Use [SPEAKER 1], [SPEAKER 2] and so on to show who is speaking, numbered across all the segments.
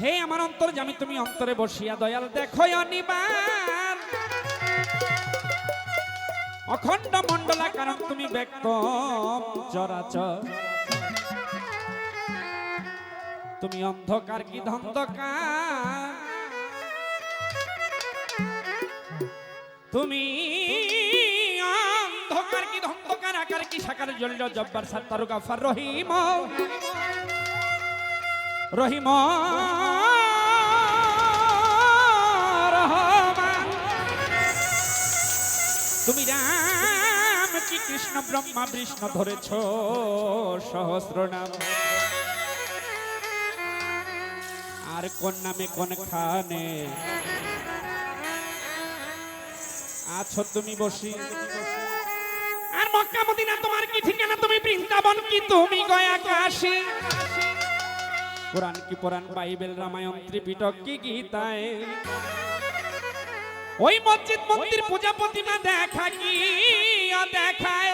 [SPEAKER 1] হে আমার অন্তর জামি তুমি অন্তরে বসিয়া দয়াল দেখো অনিবার। অখণ্ড মণ্ডলা, কারণ তুমি ব্যক্ত চরাচর। তুমি অন্ধকার কি ধন্ধকার? তুমি অন্ধকার কি ধন্ধকার? আকার কি সাকার জল্ল জব্বার সাত্তারু গাফার রহিম। রহিম। তুমি রাম কি কৃষ্ণ, ব্রহ্মা, বিষ্ণু ধরেছ সহস্র নাম। আর কোন নামে কোন খানে আছো তুমি বসি? আর মক্কা মদিনা তোমার কি ঠিকানা? তুমি বৃন্দাবন কি? তুমি গয়া কাশি। কোরআন কি পুরাণ বাইবেল, রামায়ণ, ত্রিপিটক কি গীতায়? ওই মসজিদ মন্দির পূজা প্রতিমা দেখা কি দেখায়?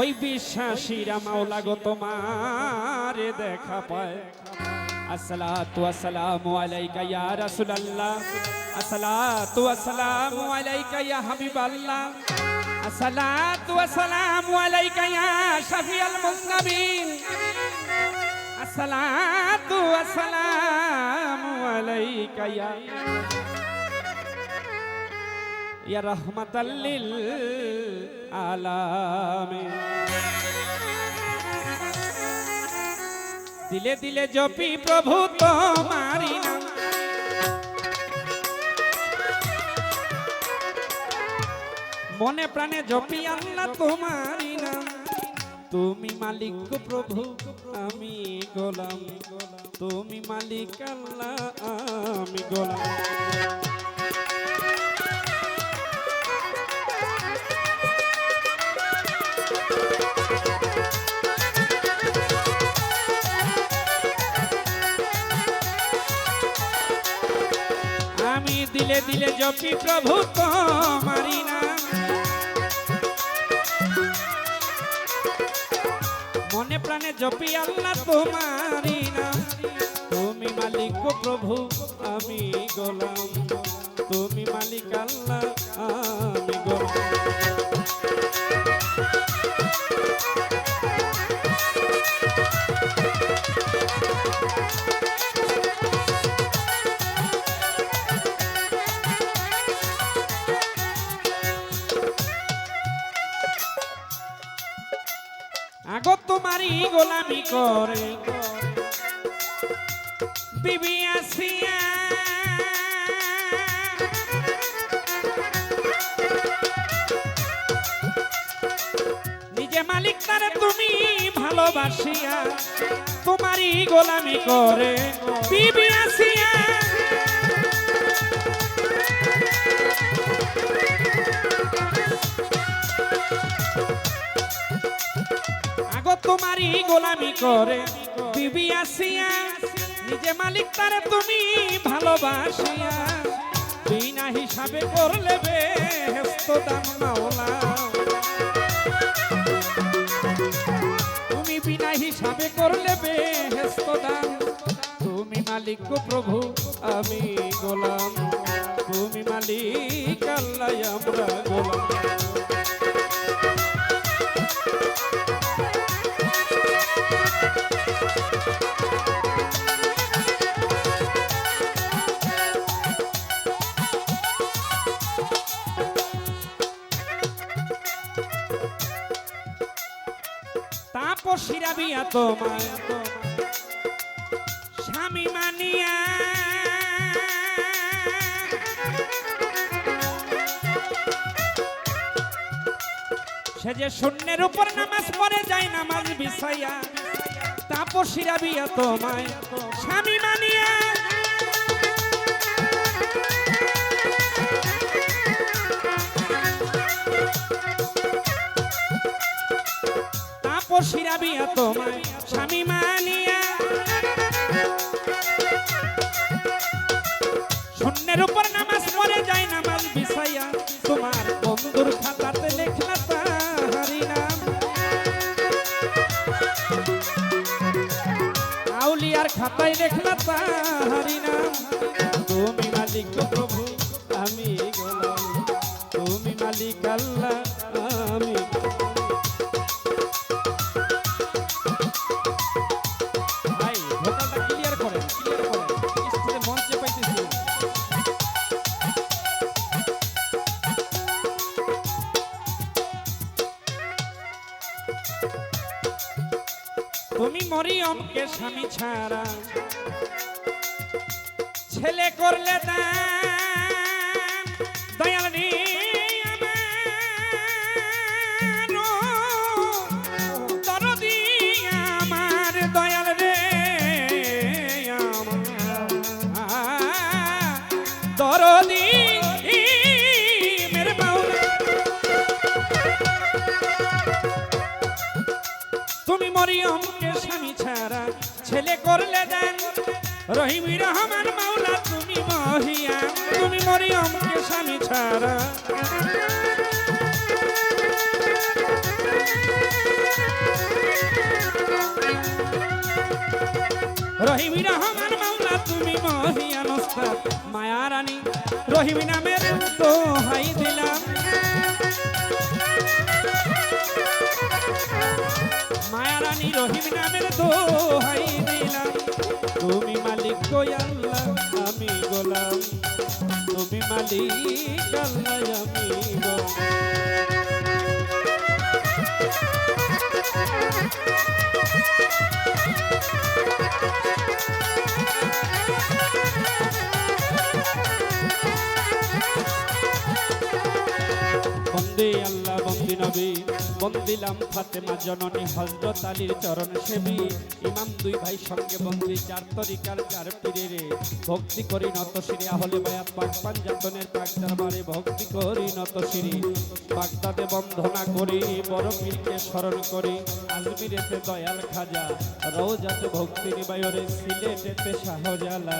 [SPEAKER 1] ওই বিশ্বাসীরা মাওলা গো তোমার দেখা পায়। আসসালাতু আসসালামু আলাইকা ইয়া রাসূলুল্লাহ। আসসালাতু আসসালামু আলাইকা ইয়া হাবিবাল্লাহ। আসসালাতু আসসালামু আলাইকা ইয়া শাফিয়াল মুজনাবিন আসসালাতু আসসালামু আলাইকা ইয়া ইয়া দিলে দিলে জপি প্রভু তোমারি নাম। মনে প্রাণে জপি আল্লাহ তোমারি নাম। তুমি মালিক প্রভু, আমি গোলাম। তুমি মালিক আল্লাহ, আমি গোলাম। দিলে দিলে জপি প্রভু তোমারি নাম মনে প্রাণে জপি আল্লাহ তোমারি নাম তুমি মালিক প্রভু, আমি গোলাম। তুমি মালিক আল্লাহ, আমি গোলাম। আগত তোমারই গোলামি করে। বিবি আসিয়া নিজে মালিক তারে তুমি ভালোবাসিয়া তোমারই গোলামি করে। বিবি আসিয়া তোমারই গোলামি করে। বিবি আসিয়া, নিজে মালিক তারে তুমি ভালোবাসিয়া। বিনা হিসাবে করলে বেহেস্ত দাম তুমি বিনা হিসাবে করলে বেহেস্ত দাম তুমি মালিক প্রভু, আমি গোলাম। তুমি মালিক, আল্লাহ আমরা গোলাম। তাপসীরা বিয়া তোমায়। স্বামী মানিয়া। সে যে শূন্যের উপর নামাজ পড়ে যায় নামাজ বিছাইয়া তাপসিরা বিয়া তোমায়। স্বামী মানিয়া। শিরাবিয়া তোমায়, স্বামী মানিয়া। শূন্যের উপর নামাজ পড়ে যায়, নামাজ বিছাইয়া তোমার বন্ধুর খাতাতে লেখলা তাহারি নাম। আউলিয়ার খাতায় লেখলা তাহারি নাম। তুমি মালিক প্রভু, আমি গোলাম। তুমি মালিক আল্লাহ, আমি তুমি মরিয়মকে স্বামী ছাড়া। ছেলে করলে দয়াল আমার। দয়াল তুমি ছেলে করলে দেন। রহিমি রহমান মাওলা, তুমি মহিয়া, তুমি মরিয়মকে স্বামী ছাড়া। রহিমি রহমান মাওলা, তুমি মহিয়া নস্তা মায়া রানী। রহিমি নামের তো হাই দিলাম। মায়ারানী রহিম নামের দোহাই দিলাম। তুমি মালিক গো আল্লাহ, আমি গোলাম। তুমি মালিক আল্লাহ, আমি বন্দে আল্লাহ। নবী। বন্দিলাম ফাতেমা জননী হজরত আলীর চরণ সেবী। ইমাম দুই ভাই সঙ্গে বন্দি চার তরিকার চার পীরে রে। ভক্তি করি নত শিরে আহলে বায়াত পাক পাঞ্জাতনের পাক দরবারে ভক্তি করি নত শিরে বাগদাদে বন্ধনা করি, বড় পীরকে স্মরণ করি। আজমিরেতে দয়াল খাজা রোজাতে ভক্তি নিবায়রে, সিলেটেতে শাহজালা।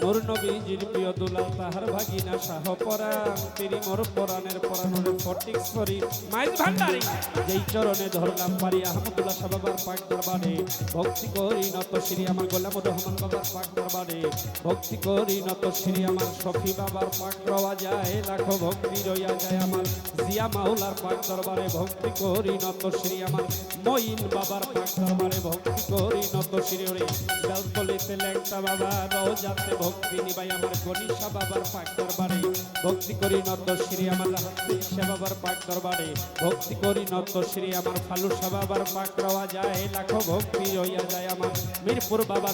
[SPEAKER 1] নূর নবীজির প্রিয় দুলাল, তাহার ভাগিনা শাহ পরাণ। তিনি মোর পরাণের পরাণের ফটিক করি মাইজ ভান্ডারি। যেই চরণে ধরলাম পারি আহমদুল্লাহ শাহ বাবার পাক দরবারে। ভক্তি করি নত শ্রী আমার গোলাম রহমান বাবার পাক দরবারে। ভক্তি করি নত শ্রী আমার সখী বাবার পাক রওয়া যায়, লাখো ভক্তি রইয়া যায় আমার জিয়া মাওলার পাক দরবারে। ভক্তি করি নত শ্রী আমার মঈন বাবার পাক দরবারে। ভক্তি করি নত শ্রী ওরে বেলতলিতে ল্যাংটা বাবা রোজাতে ভক্তি নিবাই আমার গণিসা বাবার পাক দরবারে। ভক্তি করি নত শ্রী আমার হাসিসা বাবার পাক দরবারে। ভক্তি করি নত শ্রী আমার ফালুসা বাবার পাক রওয়া যায়। লাখো ভক্তি রইয়া যায় আমার। মিরপুর বাবা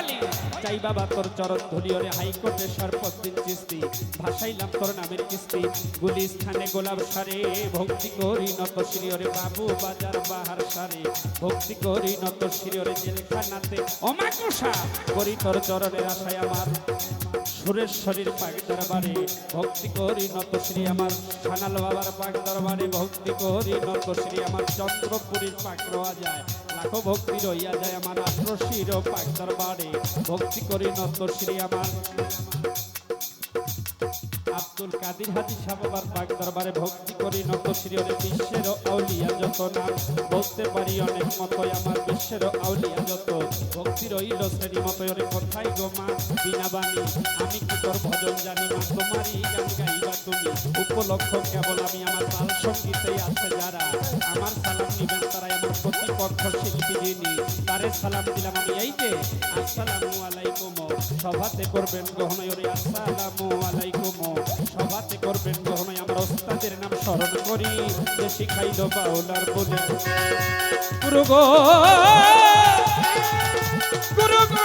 [SPEAKER 1] আলী চাই বাবা তোর চরণ ধুলিওরে হাইকোর্টে সর্বদিন কিস্তি ভাসাইলাম তোর নামের কিস্তি। গুলি স্থানে গোলাপ সারে, ভক্তি করি নত শ্রীয়রে বাবু বাজার বাহার সারে। ভক্তি করি নত শ্রীয়রে জেলখানাতে অমাকুষা করি তোর চরণের আশায় আমার। সুরেশ্বরীর পাক দরবারে, ভক্তি করি নত শ্রী আমার। সানাল বাবার পাক দরবারে, ভক্তি করি নত শ্রী আমার চন্দ্রপুরীর পাক রওয়া যায়। লাখো ভক্তি রইয়া যায় আমার আশ্রশির পাক দরবারে। ভক্তি করি নত শ্রী আমার আব্দুল কাদির হাজি সাবাবার পাক দরবারে ভক্তি করি, নত শ্রীয়রে বিশ্বের আউলিয়া যত নাম বলতে পারি অনেক মতোই আমার বিশ্বের আউলিয়া যত। ভক্তি রইল শ্রেণি মতোরে কোথায় গো মা, বিনা বাণী। আমি কি তোর ভজন জানি মা? তোমারই গান গাইবা তুমি। উপলক্ষ কেবল আমি আমার তাল সঙ্গীতে আছে যারা। আমার সালাম নিবেন তারাই আমার প্রতিপক্ষ শিল্পী যিনি। তারে সালাম দিলাম আমি এই যে, আসসালামু আলাইকুম। সভাতে করবেন গ্রহণয়রে আসসালামু আলাইকুম। সভাতে করবেন গ্রহণয় আমরা ওস্তাদের নাম স্মরণ করি। যে শিখাইল বাউলার বলে গুরু গো! গুরু গো!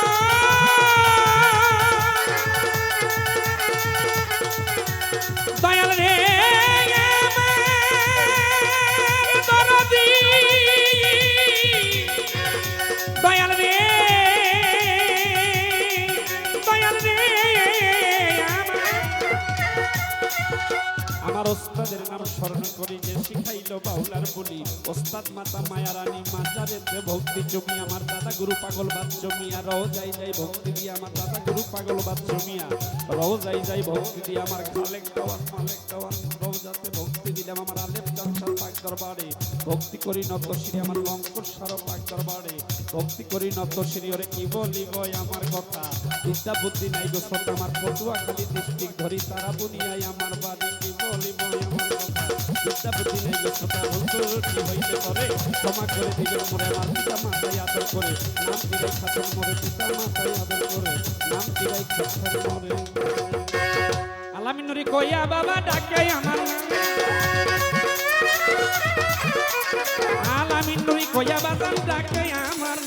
[SPEAKER 1] ওস্তাদের নাম স্মরণ করি যে শিখাইল বাউলার বলি। ওস্তাদ মাতা মায়া রানী মাজারেতে ভক্তি জমি আমার দাদা গুরু পাগল বাদ জমিয়া। রও যাই যাই ভক্তি দিয়ে আমার দাদা গুরু পাগল বাদ জমিয়া। রও যাই যাই ভক্তি দিয়ে আমার খালেক দেওয়ান মালেক দেওয়ান রও যাতে ভক্তি দিলাম আমার আলেপ জানসার পাক দরবারে। ভক্তি করি নত শ্রী আমার লঙ্কর সার পাক দরবারে। ভক্তি করি নত শ্রী ওরে কি বলিব আমার কথা। বিদ্যা বুদ্ধি নাই গো সত, আমার পটুয়া খালি ডিস্ট্রিক্ট ধরি, তারা বুনিয়াই আমার বাড়ি। কথা বিদ্যা বুদ্ধি নাই গো সত ভুলটি হইতে পারে ক্ষমা করে দিবে মোরে আমার পিতা মাতাই আদর করে নাম দিরাই খাতর মোরে পিতা মাতাই আদর করে নাম দিরাই খাতর মোরে আলামিন নুরি কইয়া বাবা ডাকে আমার নাম। আলামিন নুরি কইয়া বাবা ডাকে আমার